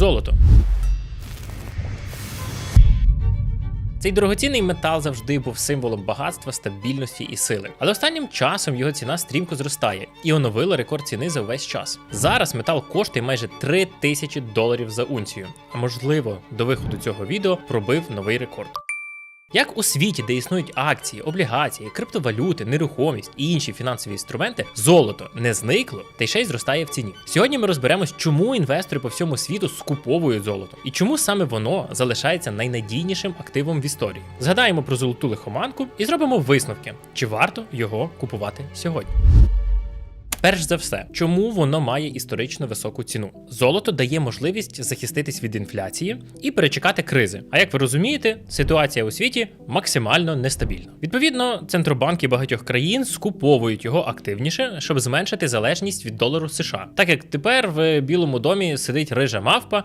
золото. Цей дорогоцінний метал завжди був символом багатства, стабільності і сили. Але останнім часом його ціна стрімко зростає і оновила рекорд ціни за весь час. Зараз метал коштує майже 3 тисячі доларів за унцію. А можливо, до виходу цього відео пробив новий рекорд. Як у світі, де існують акції, облігації, криптовалюти, нерухомість і інші фінансові інструменти, золото не зникло та й ще й зростає в ціні. Сьогодні ми розберемось, чому інвестори по всьому світу скуповують золото і чому саме воно залишається найнадійнішим активом в історії. Згадаємо про золоту лихоманку і зробимо висновки, чи варто його купувати сьогодні. Перш за все, чому воно має історично високу ціну? Золото дає можливість захиститись від інфляції і перечекати кризи. А як ви розумієте, ситуація у світі максимально нестабільна. Відповідно, центробанки багатьох країн скуповують його активніше, щоб зменшити залежність від долару США. Так як тепер в Білому домі сидить рижа мавпа,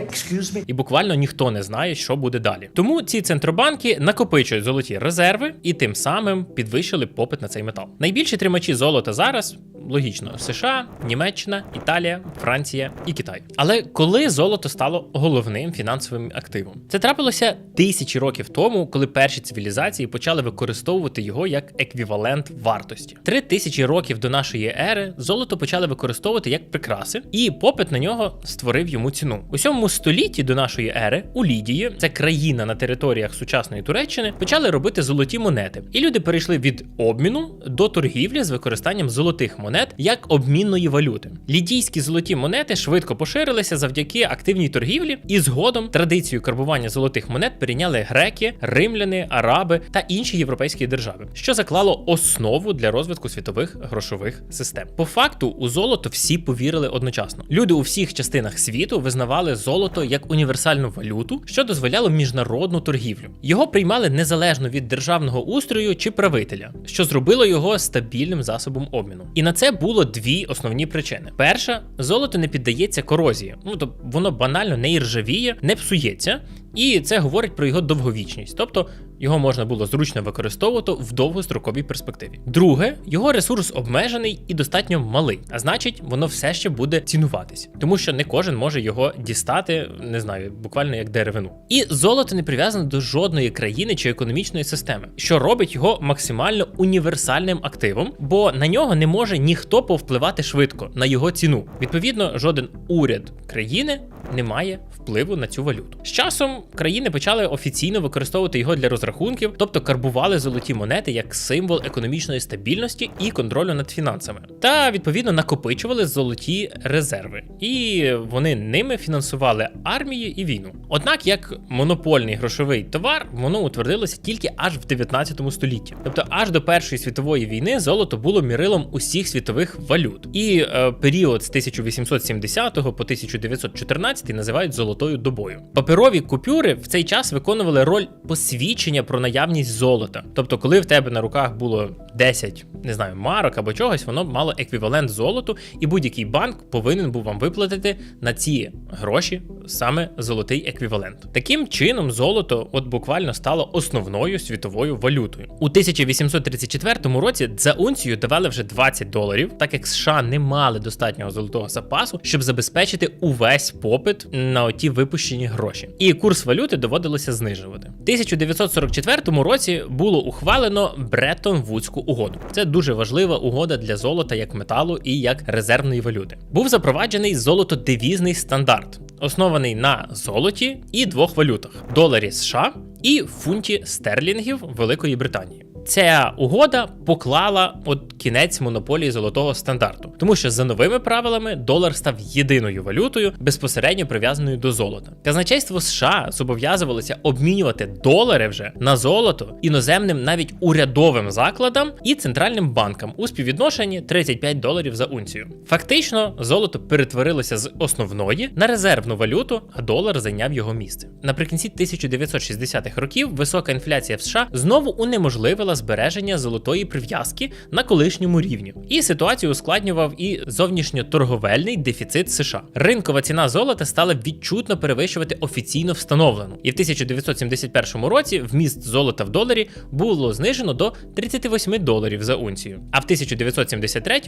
і буквально ніхто не знає, що буде далі. Тому ці центробанки накопичують золоті резерви і тим самим підвищили попит на цей метал. Найбільші тримачі золота зараз логічно США, Німеччина, Італія, Франція і Китай. Але коли золото стало головним фінансовим активом, це трапилося тисячі років тому, коли перші цивілізації почали використовувати його як еквівалент вартості. Три тисячі років до нашої ери золото почали використовувати як прикраси, і попит на нього створив йому ціну. У сьомому столітті до нашої ери у Лідії, це країна на територіях сучасної Туреччини, почали робити золоті монети, і люди перейшли від обміну до торгівлі з використанням золотих монет як обмінної валюти. Лідійські золоті монети швидко поширилися завдяки активній торгівлі, і згодом традицію карбування золотих монет перейняли греки, римляни, араби та інші європейські держави, що заклало основу для розвитку світових грошових систем. По факту у золото всі повірили одночасно. Люди у всіх частинах світу визнавали золото як універсальну валюту, що дозволяло міжнародну торгівлю. Його приймали незалежно від державного устрою чи правителя, що зробило його стабільним засобом обміну. І на це було дві основні причини: перша золото не піддається корозії, ну тобто воно банально не іржавіє, не псується. І це говорить про його довговічність, тобто його можна було зручно використовувати в довгостроковій перспективі. Друге, його ресурс обмежений і достатньо малий, а значить, воно все ще буде цінуватись, тому що не кожен може його дістати, не знаю, буквально як деревину. І золото не прив'язане до жодної країни чи економічної системи, що робить його максимально універсальним активом, бо на нього не може ніхто повпливати швидко на його ціну. Відповідно, жоден уряд країни не має впливу на цю валюту. З часом країни почали офіційно використовувати його для розрахунків, тобто карбували золоті монети як символ економічної стабільності і контролю над фінансами, та відповідно накопичували золоті резерви, і вони ними фінансували армії і війну. Однак, як монопольний грошовий товар, воно утвердилося тільки аж в 19 столітті, тобто аж до Першої світової війни золото було мірилом усіх світових валют, і е, період з 1870 по 1914 називають золотою добою. Паперові купюри в цей час виконували роль посвідчення про наявність золота. Тобто, коли в тебе на руках було 10, не знаю, марок або чогось, воно мало еквівалент золоту, і будь-який банк повинен був вам виплатити на ці гроші саме золотий еквівалент. Таким чином, золото от буквально стало основною світовою валютою. У 1834 році за унцію давали вже 20 доларів, так як США не мали достатнього золотого запасу, щоб забезпечити увесь попит на оті випущені гроші. І курс валюти доводилося знижувати. У 1944 році було ухвалено Бреттон-Вудську угоду. Це дуже важлива угода для золота як металу і як резервної валюти. Був запроваджений золотодевізний стандарт, оснований на золоті і двох валютах: доларі США і фунті стерлінгів Великої Британії. Ця угода поклала от кінець монополії золотого стандарту, тому що за новими правилами долар став єдиною валютою, безпосередньо прив'язаною до золота. Казначейство США зобов'язувалося обмінювати долари вже на золото іноземним навіть урядовим закладам і центральним банкам у співвідношенні 35 доларів за унцію. Фактично, золото перетворилося з основної на резервну валюту, а долар зайняв його місце. Наприкінці 1960-х років висока інфляція в США знову унеможливила збереження золотої прив'язки на колишньому рівні. І ситуацію ускладнював і зовнішньоторговельний дефіцит США. Ринкова ціна золота стала відчутно перевищувати офіційно встановлену. І в 1971 році вміст золота в доларі було знижено до 38 доларів за унцію, а в 1973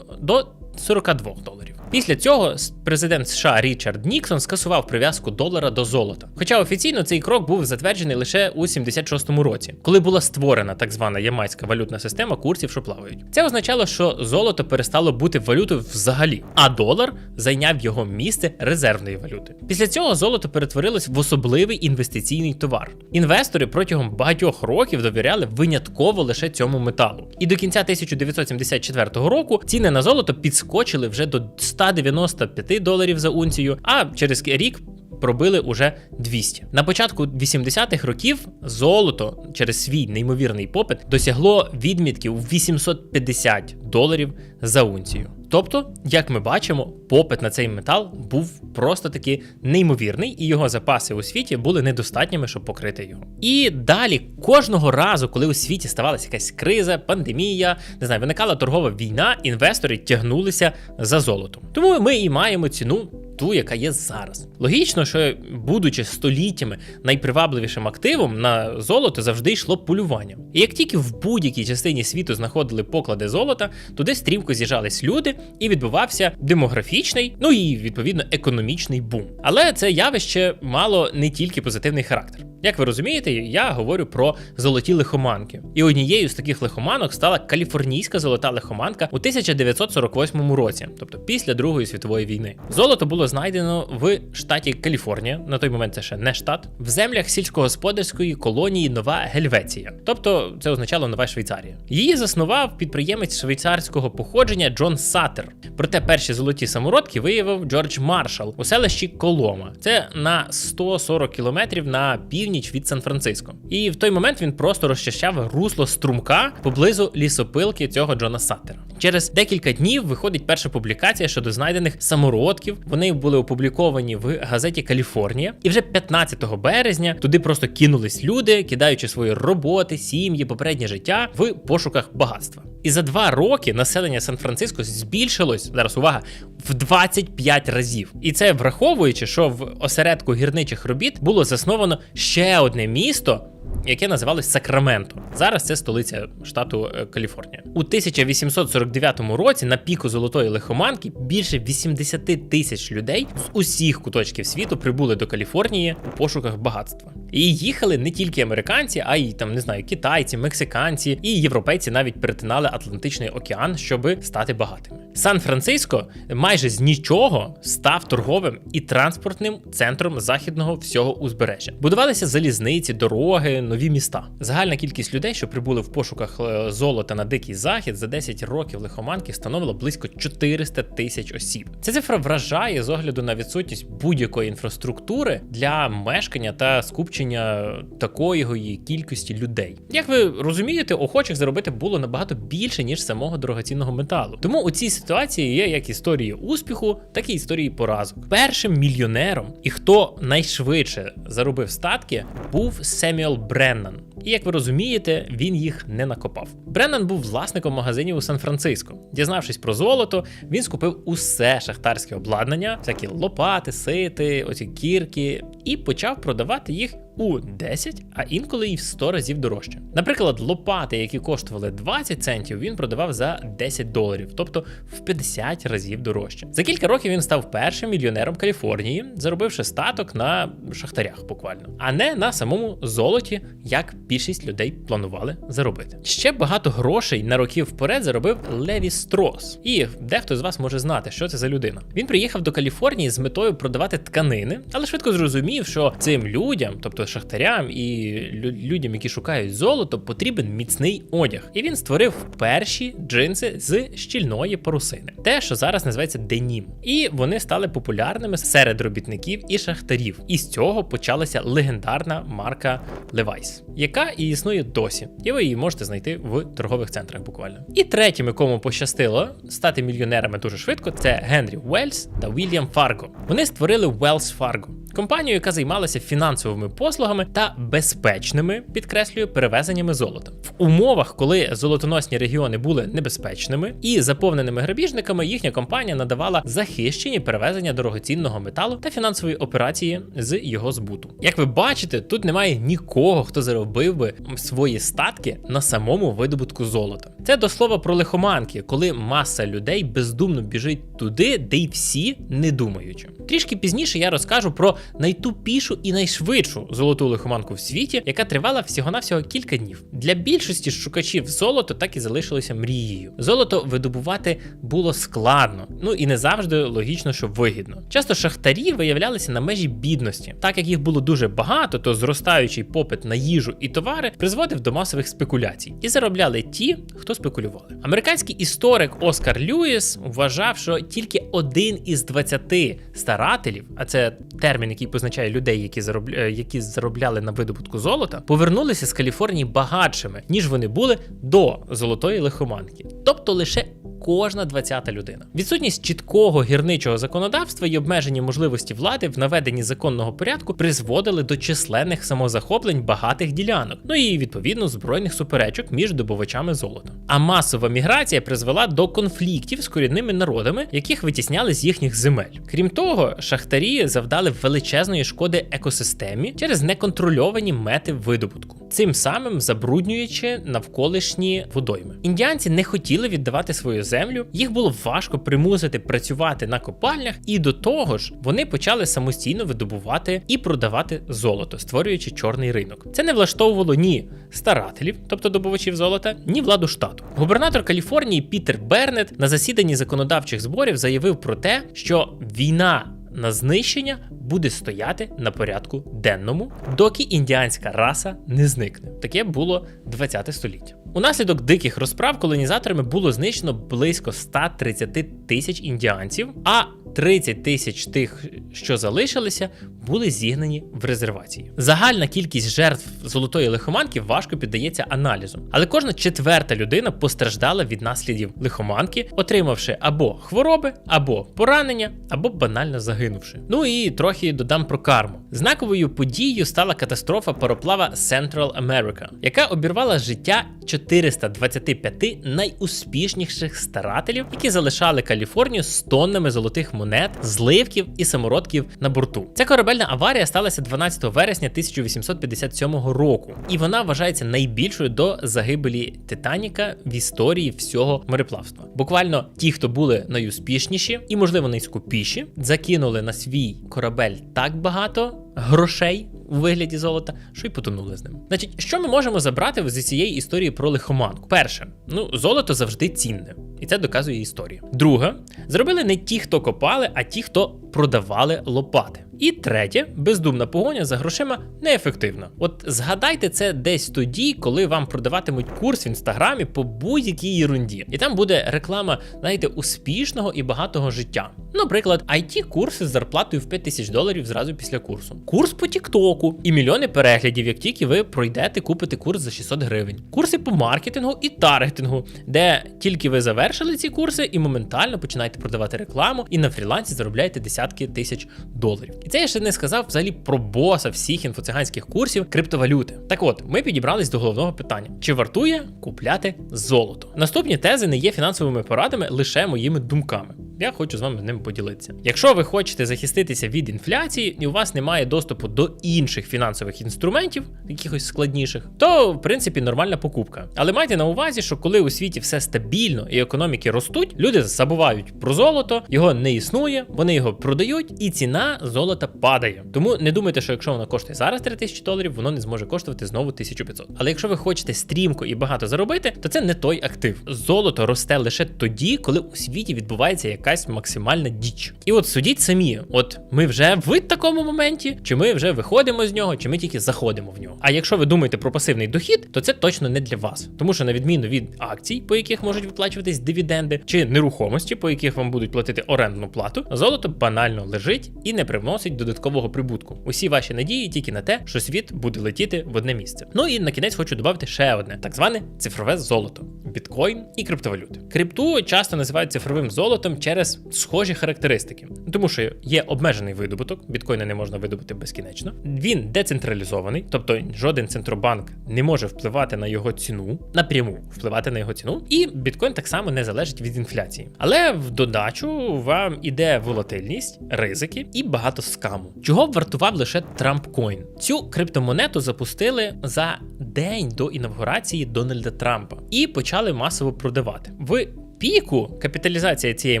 до 42 доларів. Після цього президент США Річард Ніксон скасував прив'язку долара до золота. Хоча офіційно цей крок був затверджений лише у 76-му році, коли була створена так звана ямайська валютна система курсів, що плавають. Це означало, що золото перестало бути валютою взагалі, а долар зайняв його місце резервної валюти. Після цього золото перетворилось в особливий інвестиційний товар. Інвестори протягом багатьох років довіряли винятково лише цьому металу. І до кінця 1974 року ціни на золото підскочили вже до 195 доларів за унцію, а через рік. Пробили уже 200. На початку 80-х років золото через свій неймовірний попит досягло відмітків 850 доларів за унцію. Тобто, як ми бачимо, попит на цей метал був просто таки неймовірний, і його запаси у світі були недостатніми, щоб покрити його. І далі кожного разу, коли у світі ставалася якась криза, пандемія, не знаю, виникала торгова війна, інвестори тягнулися за золотом. Тому ми і маємо ціну. Ту, яка є зараз. Логічно, що будучи століттями найпривабливішим активом на золото завжди йшло полювання. І як тільки в будь-якій частині світу знаходили поклади золота, туди стрімко з'їжджались люди, і відбувався демографічний, ну і відповідно економічний бум. Але це явище мало не тільки позитивний характер. Як ви розумієте, я говорю про золоті лихоманки. І однією з таких лихоманок стала каліфорнійська золота лихоманка у 1948 році, тобто після Другої світової війни. Золото було знайдено в штаті Каліфорнія, на той момент це ще не штат, в землях сільськогосподарської колонії Нова Гельвеція, тобто це означало Нова Швейцарія. Її заснував підприємець швейцарського походження Джон Саттер. Проте перші золоті самородки виявив Джордж Маршал у селищі Колома. Це на 140 кілометрів на північ від Сан-Франциско. І в той момент він просто розчищав русло струмка поблизу лісопилки цього Джона Саттера. Через декілька днів виходить перша публікація щодо знайдених самородків. Вони були опубліковані в газеті Каліфорнія, і вже 15 березня туди просто кинулись люди, кидаючи свої роботи, сім'ї, попереднє життя в пошуках багатства. І за два роки населення Сан-Франциско збільшилось зараз. Увага в 25 разів. І це враховуючи, що в осередку гірничих робіт було засновано ще одне місто. Яке називалось Сакраменто. Зараз це столиця штату е, Каліфорнія. У 1849 році на піку золотої лихоманки більше 80 тисяч людей з усіх куточків світу прибули до Каліфорнії у пошуках багатства. І їхали не тільки американці, а й там не знаю, китайці, мексиканці і європейці навіть перетинали Атлантичний океан, щоби стати багатими. Сан-Франциско майже з нічого став торговим і транспортним центром західного всього узбережжя. Будувалися залізниці, дороги, нові міста. Загальна кількість людей, що прибули в пошуках е, золота на дикий захід, за 10 років лихоманки становила близько 400 тисяч осіб. Ця цифра вражає з огляду на відсутність будь-якої інфраструктури для мешкання та скупчення такої кількості людей. Як ви розумієте, охочих заробити було набагато більше ніж самого дорогоцінного металу. Тому у цій ситуації є як історії успіху, так і історії поразок. Першим мільйонером і хто найшвидше заробив статки, був Семюел Бреннан. І як ви розумієте, він їх не накопав. Бреннан був власником магазинів у Сан-Франциско. Дізнавшись про золото, він скупив усе шахтарське обладнання, всякі лопати, сити, оці кірки, і почав продавати їх у 10, а інколи і в 100 разів дорожче. Наприклад, лопати, які коштували 20 центів, він продавав за 10 доларів, тобто в 50 разів дорожче. За кілька років він став першим мільйонером Каліфорнії, заробивши статок на шахтарях буквально, а не на самому золоті, як більшість людей планували заробити. Ще багато грошей на роки вперед заробив Леві Строс. І дехто з вас може знати, що це за людина. Він приїхав до Каліфорнії з метою продавати тканини, але швидко зрозумів, що цим людям, тобто шахтарям і людям, які шукають золото, потрібен міцний одяг. І він створив перші джинси з щільної парусини, те, що зараз називається денім. І вони стали популярними серед робітників і шахтарів. І з цього почалася легендарна марка Levi's, яка і існує досі. І ви її можете знайти в торгових центрах буквально. І третім, якому пощастило стати мільйонерами дуже швидко, це Генрі Уельс та Вільям Фарго. Вони створили Wells Fargo. компанію, яка займалася фінансовими послугами та безпечними, підкреслюю, перевезеннями золота. В умовах, коли золотоносні регіони були небезпечними і заповненими грабіжниками, їхня компанія надавала захищені перевезення дорогоцінного металу та фінансові операції з його збуту. Як ви бачите, тут немає нікого, хто заробив би свої статки на самому видобутку золота. Це до слова про лихоманки, коли маса людей бездумно біжить туди, де й всі не думаючи. Трішки пізніше я розкажу про найтупішу і найшвидшу золоту лихоманку в світі, яка тривала всього-навсього кілька днів. Для більшості шукачів золото так і залишилося мрією. Золото видобувати було складно, ну і не завжди логічно, що вигідно. Часто шахтарі виявлялися на межі бідності, так як їх було дуже багато, то зростаючий попит на їжу і товари призводив до масових спекуляцій, і заробляли ті, хто спекулювали. Американський історик Оскар Льюіс вважав, що тільки один із 20 старателів, а це термін, який позначає людей, які заробля... які заробляли на видобутку золота, повернулися з Каліфорнії багатшими, ніж вони були до золотої лихоманки, тобто лише. Кожна 20-та людина. Відсутність чіткого гірничого законодавства і обмежені можливості влади в наведенні законного порядку призводили до численних самозахоплень багатих ділянок, ну і відповідно збройних суперечок між добувачами золота. А масова міграція призвела до конфліктів з корінними народами, яких витісняли з їхніх земель. Крім того, шахтарі завдали величезної шкоди екосистемі через неконтрольовані мети видобутку, цим самим забруднюючи навколишні водойми. Індіанці не хотіли віддавати свою землю, їх було важко примусити працювати на копальнях, і до того ж вони почали самостійно видобувати і продавати золото, створюючи чорний ринок. Це не влаштовувало ні старателів, тобто добувачів золота, ні владу штату. Губернатор Каліфорнії Пітер Бернет на засіданні законодавчих зборів заявив про те, що війна. На знищення буде стояти на порядку денному, доки індіанська раса не зникне. Таке було 20 століття. Унаслідок диких розправ колонізаторами було знищено близько 130 тисяч індіанців, а 30 тисяч тих, що залишилися, були зігнані в резервації. Загальна кількість жертв золотої лихоманки важко піддається аналізу, але кожна четверта людина постраждала від наслідів лихоманки, отримавши або хвороби, або поранення, або банально загинувши. Ну і трохи додам про карму. Знаковою подією стала катастрофа пароплава Central America, яка обірвала життя 425 найуспішніших старателів, які залишали Каліфорнію з тоннами золотих монет, зливків і самородків на борту. Ця корабельна аварія сталася 12 вересня 1857 року, і вона вважається найбільшою до загибелі Титаніка в історії всього мореплавства. Буквально ті, хто були найуспішніші і, можливо, найскупіші, закинули на свій корабель так багато грошей у вигляді золота, що й потонули з ним. Значить, що ми можемо забрати з цієї історії про лихоманку? Перше, ну золото завжди цінне, і це доказує історія. Друге, зробили не ті, хто копали, а ті, хто продавали лопати. І третє, бездумна погоня за грошима неефективна. От згадайте це десь тоді, коли вам продаватимуть курс в інстаграмі по будь-якій ерунді. І там буде реклама, знаєте, успішного і багатого життя. Наприклад, it курси з зарплатою в 5 тисяч доларів зразу після курсу. Курс по Тіктоку і мільйони переглядів, як тільки ви пройдете купите курс за 600 гривень. Курси по маркетингу і таргетингу, де тільки ви завершили ці курси і моментально починаєте продавати рекламу, і на фрілансі заробляєте десятки тисяч доларів. Це я ще не сказав взагалі про боса всіх інфоциганських курсів криптовалюти. Так от, ми підібрались до головного питання: чи вартує купляти золото? Наступні тези не є фінансовими порадами, лише моїми думками. Я хочу з вами ними поділитися. Якщо ви хочете захиститися від інфляції, і у вас немає доступу до інших фінансових інструментів, якихось складніших, то в принципі нормальна покупка. Але майте на увазі, що коли у світі все стабільно і економіки ростуть, люди забувають про золото, його не існує, вони його продають, і ціна золота падає. Тому не думайте, що якщо воно коштує зараз 3000 доларів, воно не зможе коштувати знову 1500. Але якщо ви хочете стрімко і багато заробити, то це не той актив. Золото росте лише тоді, коли у світі відбувається якась максимальна діч. І от судіть самі, от ми вже в такому моменті, чи ми вже виходимо з нього, чи ми тільки заходимо в нього. А якщо ви думаєте про пасивний дохід, то це точно не для вас, тому що на відміну від акцій, по яких можуть виплачуватись дивіденди, чи нерухомості, по яких вам будуть платити орендну плату, золото банально лежить і не привносить додаткового прибутку. Усі ваші надії тільки на те, що світ буде летіти в одне місце. Ну і на кінець хочу додати ще одне: так зване цифрове золото, біткоін і криптовалюти. Крипту часто називають цифровим золотом через через схожі характеристики. Тому що є обмежений видобуток, біткоїни не можна видобути безкінечно. Він децентралізований, тобто жоден центробанк не може впливати на його ціну, напряму впливати на його ціну, і біткоін так само не залежить від інфляції. Але в додачу вам іде волатильність, ризики і багато скаму. Чого б вартував лише TrumpCoin? Цю криптомонету запустили за день до інавгурації Дональда Трампа і почали масово продавати. В піку капіталізація цієї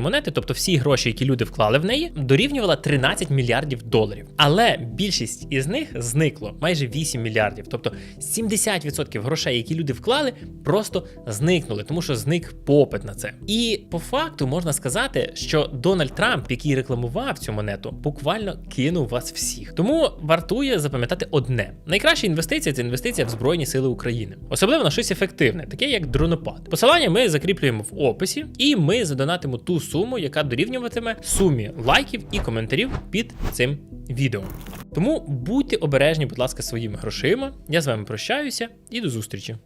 монети, тобто всі гроші, які люди вклали в неї, дорівнювала 13 мільярдів доларів. Але більшість із них зникло майже 8 мільярдів. Тобто 70% грошей, які люди вклали, просто зникнули, тому що зник попит на це. І по факту можна сказати, що Дональд Трамп, який рекламував цю монету, буквально кинув вас всіх. Тому вартує запам'ятати одне: найкраща інвестиція це інвестиція в Збройні Сили України, особливо на щось ефективне, таке як дронопад. Посилання ми закріплюємо в описі, і ми задонатимо ту суму, яка дорівнюватиме сумі лайків і коментарів під цим відео. Тому будьте обережні, будь ласка, своїми грошима. Я з вами прощаюся і до зустрічі.